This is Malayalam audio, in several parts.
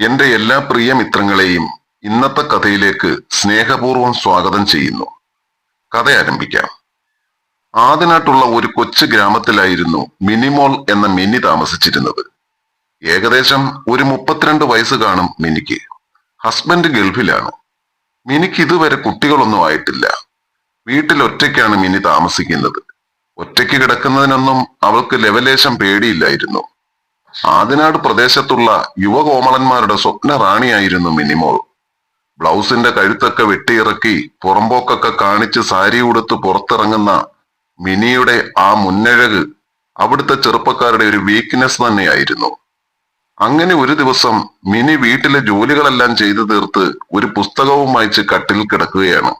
എന്റെ എല്ലാ പ്രിയ മിത്രങ്ങളെയും ഇന്നത്തെ കഥയിലേക്ക് സ്നേഹപൂർവം സ്വാഗതം ചെയ്യുന്നു. കഥ ആരംഭിക്കാം. ആദിനാട്ടുള്ള ഒരു കൊച്ചു ഗ്രാമത്തിലായിരുന്നു മിനിമോൾ എന്ന മിനി താമസിച്ചിരുന്നത്. ഏകദേശം ഒരു മുപ്പത്തിരണ്ട് വയസ്സ് കാണും മിനിക്ക്. ഹസ്ബൻഡ് ഗൾഫിലാണ്. മിനിക്ക് ഇതുവരെ കുട്ടികളൊന്നും ആയിട്ടില്ല. വീട്ടിൽ ഒറ്റയ്ക്കാണ് മിനി താമസിക്കുന്നത്. ഒറ്റയ്ക്ക് കിടക്കുന്നതിനൊന്നും അവൾക്ക് ലെവലേശം പേടിയില്ലായിരുന്നു. ആദിനാട് പ്രദേശത്തുള്ള യുവകോമളന്മാരുടെ സ്വപ്ന റാണിയായിരുന്നു മിനിമോൾ. ബ്ലൗസിന്റെ കഴുത്തൊക്കെ വെട്ടിയിറക്കി പുറമ്പോക്കൊക്കെ കാണിച്ച് സാരി ഉടുത്ത് പുറത്തിറങ്ങുന്ന മിനിയുടെ ആ മുന്നഴക് അവിടുത്തെ ചെറുപ്പക്കാരുടെ ഒരു വീക്ക്നെസ് തന്നെയായിരുന്നു. അങ്ങനെ ഒരു ദിവസം മിനി വീട്ടിലെ ജോലികളെല്ലാം ചെയ്തു തീർത്ത് ഒരു പുസ്തകവും വായിച്ച് കട്ടിൽ കിടക്കുകയാണ്.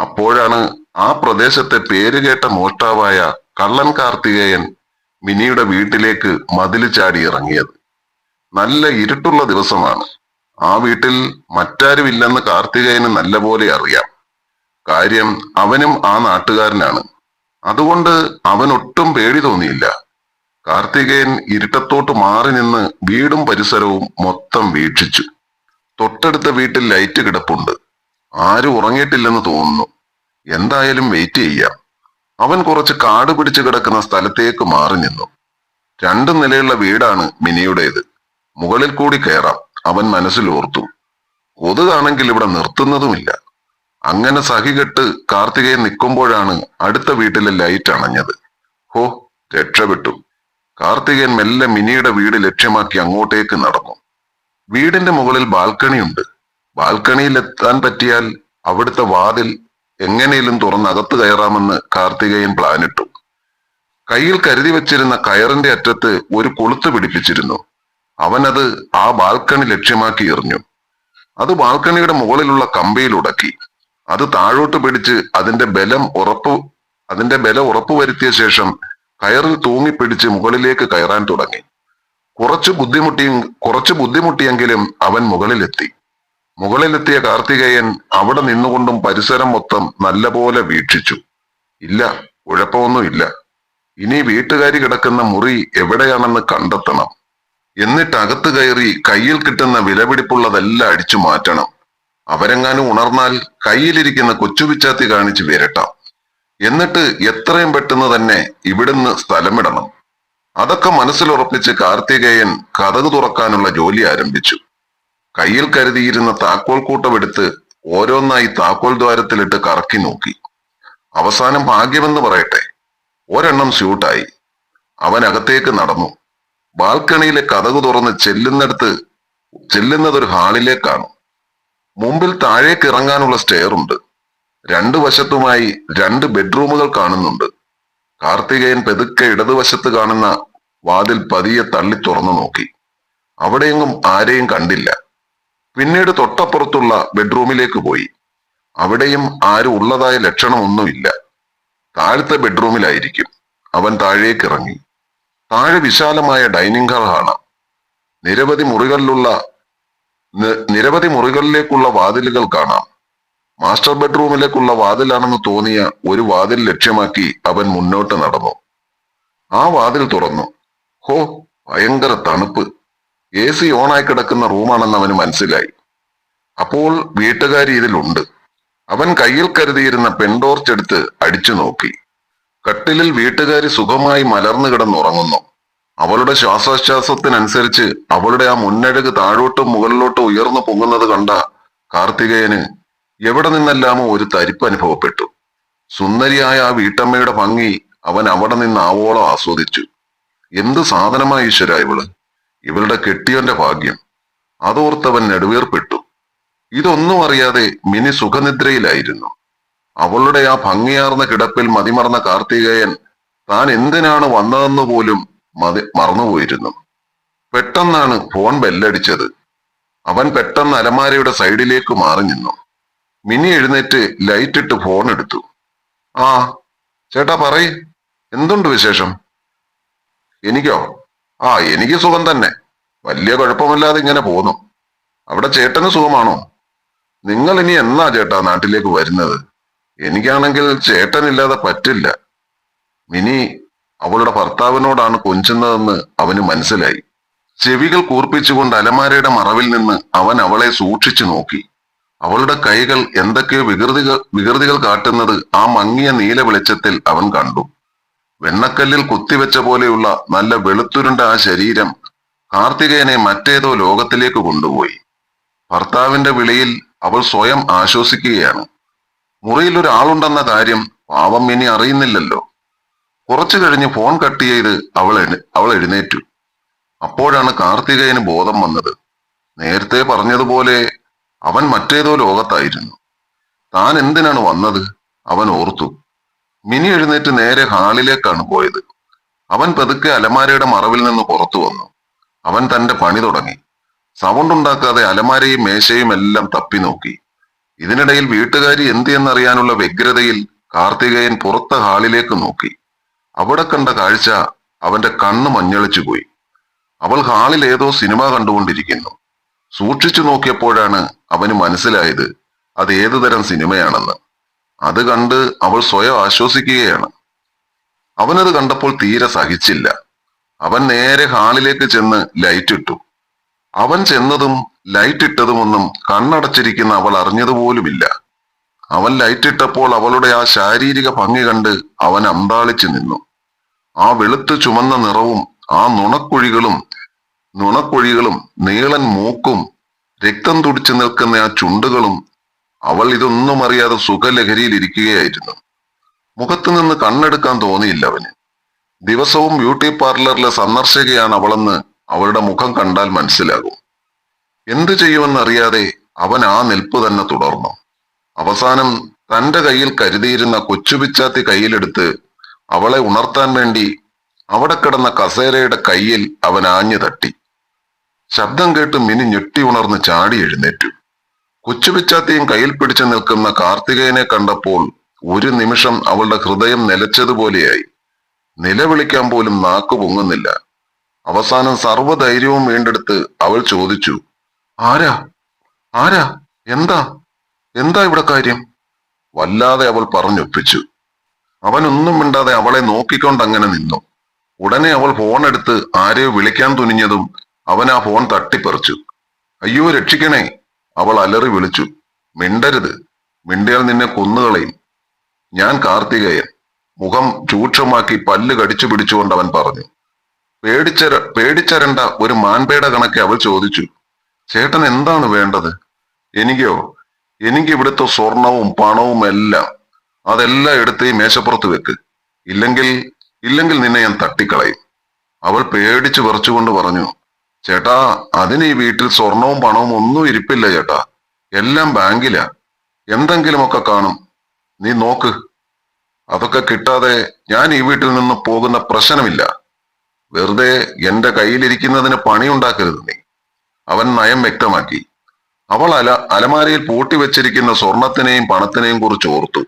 അപ്പോഴാണ് ആ പ്രദേശത്തെ പേരുകേട്ട മോഷ്ടാവായ കള്ളൻ കാർത്തികേയൻ മിനിയുടെ വീട്ടിലേക്ക് മതിൽ ചാടി ഇറങ്ങിയത്. നല്ല ഇരുട്ടുള്ള ദിവസമാണ്. ആ വീട്ടിൽ മറ്റാരും മറ്റാരുമില്ലെന്ന് കാർത്തികേയന് നല്ലപോലെ അറിയാം. കാര്യം അവനും ആ നാട്ടുകാരനാണ്. അതുകൊണ്ട് അവൻ ഒട്ടും പേടി തോന്നിയില്ല. കാർത്തികേയൻ ഇരുട്ടത്തോട്ട് മാറി നിന്ന് വീടും പരിസരവും മൊത്തം വീക്ഷിച്ചു. തൊട്ടടുത്ത വീട്ടിൽ ലൈറ്റ് കിടപ്പുണ്ട്. ആരും ഉറങ്ങിയിട്ടില്ലെന്ന് തോന്നുന്നു. എന്തായാലും വെയിറ്റ് ചെയ്യാം. അവൻ കുറച്ച് കാട് പിടിച്ചു കിടക്കുന്ന സ്ഥലത്തേക്ക് മാറി നിന്നു. രണ്ട് നിലയുള്ള വീടാണ് മിനിയുടേത്. മുകളിൽ കൂടി കയറാം. അവൻ മനസ്സിൽ ഓർത്തു കൊതുകാണെങ്കിൽ ഇവിടെ നിർത്തുന്നതുമില്ല. അങ്ങനെ സഹികെട്ട് കാർത്തികയെ നിൽക്കുമ്പോഴാണ് അടുത്ത വീട്ടിലെ ലൈറ്റ് അണഞ്ഞത്. ഹോ രക്ഷപ്പെട്ടു കാർത്തികയൻ മെല്ലെ മിനിയുടെ വീട് ലക്ഷ്യമാക്കി അങ്ങോട്ടേക്ക് നടന്നു. വീടിന്റെ മുകളിൽ ബാൽക്കണിയുണ്ട്. ബാൽക്കണിയിൽ എത്താൻ പറ്റിയാൽ അവിടുത്തെ വാതിൽ എങ്ങനെയും തുറന്നകത്ത് കയറാമെന്ന് കാർത്തികയൻ പ്ലാനിട്ടു കയ്യിൽ കരുതി വച്ചിരുന്ന കയറിന്റെ അറ്റത്ത് ഒരു കൊളുത്ത് പിടിപ്പിച്ചിരുന്നു. അവനത് ആ ബാൽക്കണി ലക്ഷ്യമാക്കി എറിഞ്ഞു. അത് ബാൽക്കണിയുടെ മുകളിലുള്ള കമ്പയിൽ ഉടക്കി. അത് താഴോട്ട് പിടിച്ച് അതിന്റെ ബലം ഉറപ്പു അതിന്റെ ബലം ഉറപ്പുവരുത്തിയ ശേഷം കയറിൽ തൂങ്ങി പിടിച്ച് മുകളിലേക്ക് കയറാൻ തുടങ്ങി. കുറച്ച് ബുദ്ധിമുട്ടിയും കുറച്ച് ബുദ്ധിമുട്ടിയെങ്കിലും അവൻ മുകളിലെത്തി. മുകളിലെത്തിയ കാർത്തികേയൻ അവിടെ നിന്നുകൊണ്ടും പരിസരം മൊത്തം നല്ലപോലെ വീക്ഷിച്ചു. ഇല്ല കുഴപ്പമൊന്നുമില്ല. ഇനി വീട്ടുകാരി കിടക്കുന്ന മുറി എവിടെയാണെന്ന് കണ്ടെത്തണം. എന്നിട്ട് അകത്ത് കയറി കയ്യിൽ കിട്ടുന്ന വിലപിടിപ്പുള്ളതെല്ലാം അടിച്ചു മാറ്റണം. അവരെങ്ങാനും ഉണർന്നാൽ കയ്യിലിരിക്കുന്ന കൊച്ചുപിച്ചാത്തി കാണിച്ച് വിരട്ടാം. എന്നിട്ട് എത്രയും പെട്ടെന്ന് തന്നെ ഇവിടുന്ന് സ്ഥലമിടണം. അതൊക്കെ മനസ്സിലുറപ്പിച്ച് കാർത്തികേയൻ കഥക് തുറക്കാനുള്ള ജോലി ആരംഭിച്ചു. കയ്യിൽ കരുതിയിരുന്ന താക്കോൽ കൂട്ടമെടുത്ത് ഓരോന്നായി താക്കോൽ ദ്വാരത്തിലിട്ട് കറക്കി നോക്കി. അവസാനം ഭാഗ്യമെന്ന് പറയട്ടെ. ഒരെണ്ണം സ്യൂട്ടായി. അവൻ അകത്തേക്ക് നടന്നു. ബാൽക്കണിയിലെ കഥകു തുറന്ന് ചെല്ലുന്നിടത്ത് ചെല്ലുന്നതൊരു ഹാളിലേക്കാണ്. മുമ്പിൽ താഴേക്ക് ഇറങ്ങാനുള്ള സ്റ്റെയർ ഉണ്ട് രണ്ടു വശത്തുമായി രണ്ട് ബെഡ്റൂമുകൾ കാണുന്നുണ്ട്. കാർത്തികയൻ പെതുക്കെ ഇടതുവശത്ത് കാണുന്ന വാതിൽ പതിയെ തള്ളി തുറന്നു നോക്കി. അവിടെയെങ്ങും ആരെയും കണ്ടില്ല. പിന്നീട് തൊട്ടപ്പുറത്തുള്ള ബെഡ്റൂമിലേക്ക് പോയി. അവിടെയും ആരും ഉള്ളതായ ലക്ഷണമൊന്നുമില്ല. താഴത്തെ ബെഡ്റൂമിലായിരിക്കും. അവൻ താഴേക്ക് ഇറങ്ങി താഴെ വിശാലമായ ഡൈനിങ് ഹാൾ കാണാം നിരവധി മുറികളിലുള്ള നിരവധി മുറികളിലേക്കുള്ള വാതിലുകൾ കാണാം. മാസ്റ്റർ ബെഡ്റൂമിലേക്കുള്ള വാതിലാണെന്ന് തോന്നിയ ഒരു വാതിൽ ലക്ഷ്യമാക്കി അവൻ മുന്നോട്ട് നടന്നു. ആ വാതിൽ തുറന്നു. ഹോ ഭയങ്കര തണുപ്പ്. എ സി ഓണായി കിടക്കുന്ന റൂമാണെന്ന് അവന് മനസ്സിലായി. അപ്പോൾ വീട്ടുകാരി ഇതിലുണ്ട്. അവൻ കയ്യിൽ കരുതിയിരുന്ന പെൻടോർച്ച് എടുത്ത് അടിച്ചു നോക്കി. കട്ടിലിൽ വീട്ടുകാരി സുഖമായി മലർന്നു കിടന്നുറങ്ങുന്നു. അവളുടെ ശ്വാസോച്ഛ്വാസത്തിനനുസരിച്ച് അവളുടെ ആ മുന്നഴക് താഴോട്ടും മുകളിലോട്ടും ഉയർന്നു പൊങ്ങുന്നത് കണ്ട കാർത്തികേയന് എവിടെ നിന്നെല്ലാമോ ഒരു തരിപ്പ് അനുഭവപ്പെട്ടു. സുന്ദരിയായ ആ വീട്ടമ്മയുടെ ഭംഗി അവൻ അവിടെ നിന്ന് ആവോളം ആസ്വദിച്ചു. എന്ത് സാധനമായി ഈശ്വര ഇവൾ? ഇവളുടെ കെട്ടിയവന്റെ ഭാഗ്യം. അതോർത്തവൻ നെടുവേർപ്പെട്ടു. ഇതൊന്നും അറിയാതെ മിനി സുഖനിദ്രയിലായിരുന്നു. അവളുടെ ആ ഭംഗിയാർന്ന കിടപ്പിൽ മതിമറന്ന കാർത്തികേയൻ താൻ എന്തിനാണ് വന്നതെന്ന് പോലും മതി മറന്നുപോയിരുന്നു. പെട്ടെന്നാണ് ഫോൺ ബെല്ലടിച്ചത്. അവൻ പെട്ടെന്ന് അലമാരയുടെ സൈഡിലേക്ക് മാറി നിന്നു. മിനി എഴുന്നേറ്റ് ലൈറ്റ് ഇട്ട് ഫോൺ എടുത്തു. ആ ചേട്ടാ പറയ്. എന്തുണ്ട് വിശേഷം? എനിക്കോ? ആ എനിക്ക് സുഖം തന്നെ. വലിയ കുഴപ്പമില്ലാതെ ഇങ്ങനെ പോന്നു അവിടെ ചേട്ടന് സുഖമാണോ? നിങ്ങൾ ഇനി എന്നാ ചേട്ടാ നാട്ടിലേക്ക് വരുന്നത്? എനിക്കാണെങ്കിൽ ചേട്ടനില്ലാതെ പറ്റില്ല. മിനി അവളുടെ ഭർത്താവിനോടാണ് കൊഞ്ചുന്നതെന്ന് അവന് മനസ്സിലായി. ചെവികൾ കൂർപ്പിച്ചുകൊണ്ട് അലമാരയുടെ മറവിൽ നിന്ന് അവൻ അവളെ സൂക്ഷിച്ചു നോക്കി. അവളുടെ കൈകൾ എന്തൊക്കെയോ വികൃതികൾ വികൃതികൾ കാട്ടുന്നത് ആ മങ്ങിയ നീല വെളിച്ചത്തിൽ അവൻ കണ്ടു. വെണ്ണക്കല്ലിൽ കുത്തിവെച്ച പോലെയുള്ള നല്ല വെളുത്തുരുണ്ട ആ ശരീരം കാർത്തികേയനെ മറ്റേതോ ലോകത്തിലേക്ക് കൊണ്ടുപോയി. ഭർത്താവിന്റെ വിളിയിൽ അവൾ സ്വയം ആശ്വസിക്കുകയാണ്. മുറിയിൽ ഒരാളുണ്ടെന്ന കാര്യം പാവം ഇനി അറിയുന്നില്ലല്ലോ. കുറച്ചു കഴിഞ്ഞ് ഫോൺ കട്ട് ചെയ്ത് അവൾ അവൾ എഴുന്നേറ്റു. അപ്പോഴാണ് കാർത്തികേയന് ബോധം വന്നത്. നേരത്തെ പറഞ്ഞതുപോലെ അവൻ മറ്റേതോ ലോകത്തായിരുന്നു. താൻ എന്തിനാണ് വന്നത്? അവൻ ഓർത്തു. മിനി എഴുന്നേറ്റ് നേരെ ഹാളിലേക്കാണ് പോയത്. അവൻ പതുക്കെ അലമാരയുടെ മറവിൽ നിന്ന് പുറത്തു വന്നു. അവൻ തന്റെ പണി തുടങ്ങി. സൗണ്ട് ഉണ്ടാക്കാതെ അലമാരയും മേശയും എല്ലാം തപ്പി നോക്കി. ഇതിനിടയിൽ വീട്ടുകാരി എന്ത് എന്നറിയാനുള്ള വ്യഗ്രതയിൽ കാർത്തികേയൻ പുറത്തെ ഹാളിലേക്ക് നോക്കി. അവിടെ കണ്ട കാഴ്ച അവന്റെ കണ്ണ് മഞ്ഞളിച്ചു പോയി. അവൾ ഹാളിൽ ഏതോ സിനിമ കണ്ടുകൊണ്ടിരിക്കുന്നു. സൂക്ഷിച്ചു നോക്കിയപ്പോഴാണ് അവന് മനസ്സിലായത് അത് ഏതു തരം സിനിമയാണെന്ന്. അത് കണ്ട് അവൾ സ്വയം ആശ്വസിക്കുകയാണ്. അവനത് കണ്ടപ്പോൾ തീരെ സഹിച്ചില്ല. അവൻ നേരെ ഹാളിലേക്ക് ചെന്ന് ലൈറ്റ് ഇട്ടു. അവൻ ചെന്നതും ലൈറ്റ് ഇട്ടതുമൊന്നും കണ്ണടച്ചിരിക്കുന്ന അവൾ അറിഞ്ഞതുപോലുമില്ല. അവൻ ലൈറ്റ് ഇട്ടപ്പോൾ അവളുടെ ആ ശാരീരിക ഭംഗി കണ്ട് അവൻ അന്താളിച്ചു നിന്നു. ആ വെളുത്ത് ചുമന്ന നിറവും ആ നുണക്കുഴികളും നുണക്കുഴികളും നീളൻ മൂക്കും രക്തം തുടിച്ചു നിൽക്കുന്ന ആ ചുണ്ടുകളും അവൾ ഇതൊന്നും അറിയാതെ സുഖലഹരിയിൽ ഇരിക്കുകയായിരുന്നു. മുഖത്തു നിന്ന് കണ്ണെടുക്കാൻ തോന്നിയില്ല അവന്. ദിവസവും ബ്യൂട്ടി പാർലറിലെ സന്ദർശകയാണ് അവളെന്ന് അവളുടെ മുഖം കണ്ടാൽ മനസ്സിലാകും. എന്തു ചെയ്യുമെന്നറിയാതെ അവൻ ആ നിൽപ്പ് തന്നെ തുടർന്നു. അവസാനം തന്റെ കയ്യിൽ കരുതിയിരുന്ന കൊച്ചുപിച്ചാത്തി കയ്യിലെടുത്ത് അവളെ ഉണർത്താൻ വേണ്ടി അവിടെ കിടന്ന കസേരയുടെ കയ്യിൽ അവൻ ആഞ്ഞു തട്ടി. ശബ്ദം കേട്ട് മിനി ഞെട്ടി ഉണർന്ന് ചാടി എഴുന്നേറ്റു. കൊച്ചുപിച്ചാത്തിയും കയ്യിൽ പിടിച്ചു നിൽക്കുന്ന കാർത്തികേയനെ കണ്ടപ്പോൾ ഒരു നിമിഷം അവളുടെ ഹൃദയം നിലച്ചതുപോലെയായി. നിലവിളിക്കാൻ പോലും നാക്കു പൊങ്ങുന്നില്ല. അവസാനം സർവധൈര്യവും വീണ്ടെടുത്ത് അവൾ ചോദിച്ചു ആരാ? ആരാ? എന്താ? എന്താ ഇവിടെ കാര്യം? വല്ലാതെ അവൾ പറഞ്ഞൊപ്പിച്ചു. അവനൊന്നും മിണ്ടാതെ അവളെ നോക്കിക്കൊണ്ട് അങ്ങനെ നിന്നു. ഉടനെ അവൾ ഫോൺ എടുത്ത് ആരെയോ വിളിക്കാൻ തുനിഞ്ഞതും അവൻ ആ ഫോൺ തട്ടിപ്പറിച്ചു. അയ്യോ രക്ഷിക്കണേ അവൾ അലറി വിളിച്ചു. മിണ്ടരുത്. മിണ്ടിയാൽ നിന്നെ കൊന്നുകളയും. ഞാൻ കാർത്തികേയൻ. മുഖം രൂക്ഷമാക്കി പല്ല് കടിച്ചു പിടിച്ചുകൊണ്ട് അവൻ പറഞ്ഞു പേടിച്ചര പേടിച്ചരണ്ട ഒരു മാൻപേട കണക്കെ അവൾ ചോദിച്ചു. ചേട്ടൻ എന്താണ് വേണ്ടത്? എനിക്കോ? എനിക്ക് ഇവിടുത്തെ സ്വർണവും പണവും എല്ലാം അതെല്ലാം എടുത്ത് ഈ മേശപ്പുറത്ത് വെക്ക്. ഇല്ലെങ്കിൽ ഇല്ലെങ്കിൽ നിന്നെ ഞാൻ തട്ടിക്കളയും. അവൾ പേടിച്ചു വിറച്ചുകൊണ്ട് പറഞ്ഞു ചേട്ടാ അതിന് ഈ വീട്ടിൽ സ്വർണവും പണവും ഒന്നും ഇരിപ്പില്ല ചേട്ടാ. എല്ലാം ബാങ്കിലാ. എന്തെങ്കിലുമൊക്കെ കാണും. നീ നോക്ക്. അതൊക്കെ കിട്ടാതെ ഞാൻ ഈ വീട്ടിൽ നിന്ന് പോകുന്ന പ്രശ്നമില്ല. വെറുതെ എന്റെ കയ്യിലിരിക്കുന്നതിന് പണിയുണ്ടാക്കരുത് നീ. അവൻ നയം വ്യക്തമാക്കി. അവൾ അല അലമാരയിൽ പൂട്ടി വെച്ചിരിക്കുന്ന സ്വർണത്തിനെയും പണത്തിനെയും കുറിച്ച് ഓർത്തു.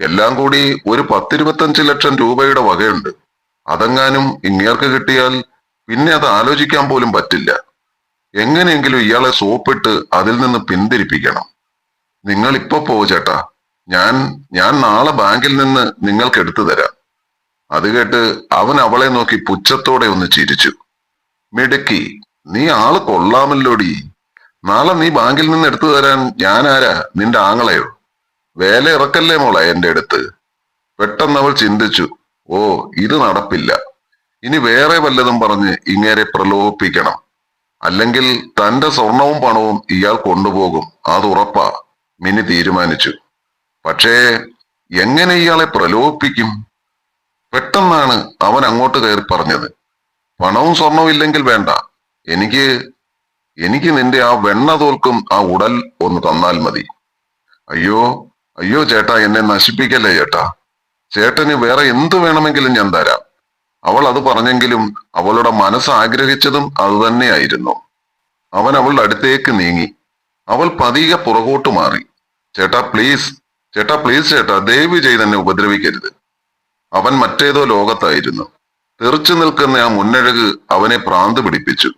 എല്ലാം കൂടി ഒരു പത്തിരുപത്തഞ്ച് ലക്ഷം രൂപയുടെ വകയുണ്ട്. അതെങ്ങാനും ഇങ്ങേർക്ക് കിട്ടിയാൽ പിന്നെ അത് ആലോചിക്കാൻ പോലും പറ്റില്ല. എങ്ങനെയെങ്കിലും ഇയാളെ സോപ്പിട്ട് അതിൽ നിന്ന് പിന്തിരിപ്പിക്കണം. നിങ്ങൾ ഇപ്പൊ പോ ചേട്ടാ. ഞാൻ ഞാൻ നാളെ ബാങ്കിൽ നിന്ന് നിങ്ങൾക്ക് എടുത്തു തരാം. അത് കേട്ട് അവൻ അവളെ നോക്കി പുച്ഛത്തോടെ ഒന്ന് ചിരിച്ചു. മിടുക്കി നീ ആൾ കൊള്ളാമല്ലോടി. നാളെ നീ ബാങ്കിൽ നിന്ന് എടുത്തു തരാൻ ഞാൻ ആരാ? നിന്റെ ആങ്ങളെയോ? വേല ഇറക്കല്ലേ മോളെ എന്റെ അടുത്ത്? പെട്ടെന്ന് അവൾ ചിന്തിച്ചു. ഓ ഇത് നടപ്പില്ല. ഇനി വേറെ വല്ലതും പറഞ്ഞ് ഇങ്ങേരെ പ്രലോഭിപ്പിക്കണം. അല്ലെങ്കിൽ തന്റെ സ്വർണവും പണവും ഇയാൾ കൊണ്ടുപോകും. അത് ഉറപ്പാ. മിനി തീരുമാനിച്ചു. പക്ഷേ എങ്ങനെ ഇയാളെ പ്രലോഭിപ്പിക്കും? പെട്ടെന്നാണ് അവൻ അങ്ങോട്ട് കയറി പറഞ്ഞത്. പണവും സ്വർണവും ഇല്ലെങ്കിൽ വേണ്ട. എനിക്ക് എനിക്ക് നിന്റെ ആ വെണ്ണ തോൽക്കും ആ ഉടൽ ഒന്ന് തന്നാൽ മതി. അയ്യോ അയ്യോ ചേട്ടാ എന്നെ നശിപ്പിക്കല്ലേ ചേട്ടാ? ചേട്ടന് വേറെ എന്തു വേണമെങ്കിലും ഞാൻ തരാം. അവൾ അത് പറഞ്ഞെങ്കിലും അവളുടെ മനസ്സ് ആഗ്രഹിച്ചതും അതുതന്നെയായിരുന്നു അവൻ അവളുടെ അടുത്തേക്ക് നീങ്ങി. അവൾ പതിയെ പുറകോട്ട് മാറി. ചേട്ടാ പ്ലീസ് ചേട്ടാ പ്ലീസ് ചേട്ടാ ദയവ് ചെയ്ത് എന്നെ ഉപദ്രവിക്കരുത്. അവൻ മറ്റേതോ ലോകത്തായിരുന്നു. തെറിച്ചു നിൽക്കുന്ന ആ മുന്നഴക് അവനെ പ്രാന്ത് പിടിപ്പിച്ചു.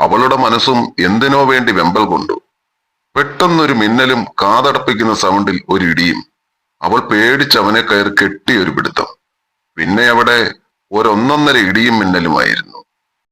അവളുടെ മനസ്സും എന്തിനോ വേണ്ടി വെമ്പൽ കൊണ്ടു. പെട്ടെന്നൊരു മിന്നലും കാതടപ്പിക്കുന്ന സൗണ്ടിൽ ഒരു ഇടിയും. അവൾ പേടിച്ച് അവനെ കയറി കെട്ടിയൊരു പിടുത്തം. പിന്നെ അവിടെ ഒരൊന്നൊന്നര ഇടിയും മിന്നലുമായിരുന്നു.